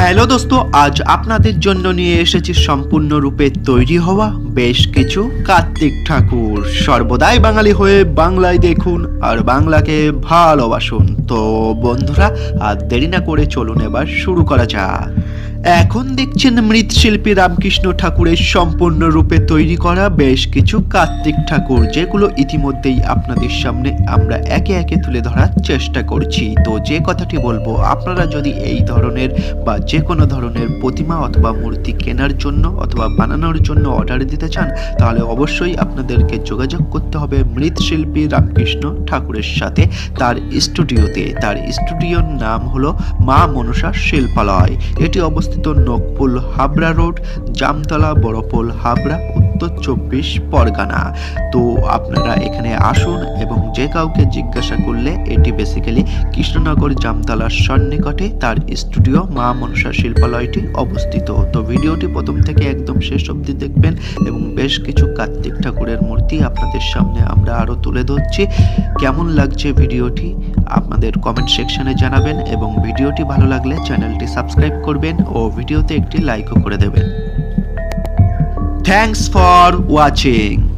Hello দোস্ত, আজ আপনাদের জন্য নিয়ে এসেছি সম্পূর্ণরূপে তৈরি হওয়া বেশ কিছু কার্তিক ঠাকুর। সর্বদাই বাঙালি হয়ে বাংলায় দেখুন আর বাংলাকে ভালোবাসুন। তো বন্ধুরা, আর দেরি না করে চলুন এবার শুরু করা যাক। এখন দেখছেন মৃৎশিল্পী রামকৃষ্ণ ঠাকুরের সম্পূর্ণ রূপে তৈরি করা বেশ কিছু কার্তিক ঠাকুর, যেগুলো ইতিমধ্যেই আপনাদের সামনে আমরা একে একে তুলে ধরার চেষ্টা করছি। তো যে কথাটি বলব, আপনারা যদি এই ধরনের বা যে কোনো ধরনের প্রতিমা অথবা মূর্তি কেনার জন্য অথবা বানানোর জন্য অর্ডার দিতে চান, তাহলে অবশ্যই আপনাদেরকে যোগাযোগ করতে হবে মৃৎশিল্পী রামকৃষ্ণ ঠাকুরের সাথে তার স্টুডিওতে। তার স্টুডিওর নাম হলো মা মনসা শিল্পালয়। এটি অবস্থিত নকপুল হাবড়া রোড জামতলা বড়পোল হাবড়া উত্তর চব্বিশ পরগনা। তো আপনারা এখানে আসুন এবং যে কাউকে জিজ্ঞাসা করলে এটি বেসিক্যালি কৃষ্ণনগর জামতলার সন্নিকটে তার স্টুডিও মা মনসা শিল্পালয়টি অবস্থিত। তো ভিডিওটি প্রথম থেকে একদম শেষ অবধি দেখবেন এবং বেশ কিছু কার্তিক ঠাকুরের মূর্তি আপনাদের সামনে আমরা আরও তুলে ধরছি। কেমন লাগছে ভিডিওটি? আপনাদের কমেন্ট সেকশনে জানাবেন এবং ভিডিওটি ভালো লাগলে চ্যানেলটি সাবস্ক্রাইব করবেন ও ভিডিওতে একটি লাইকও করে দেবেন। Thanks for watching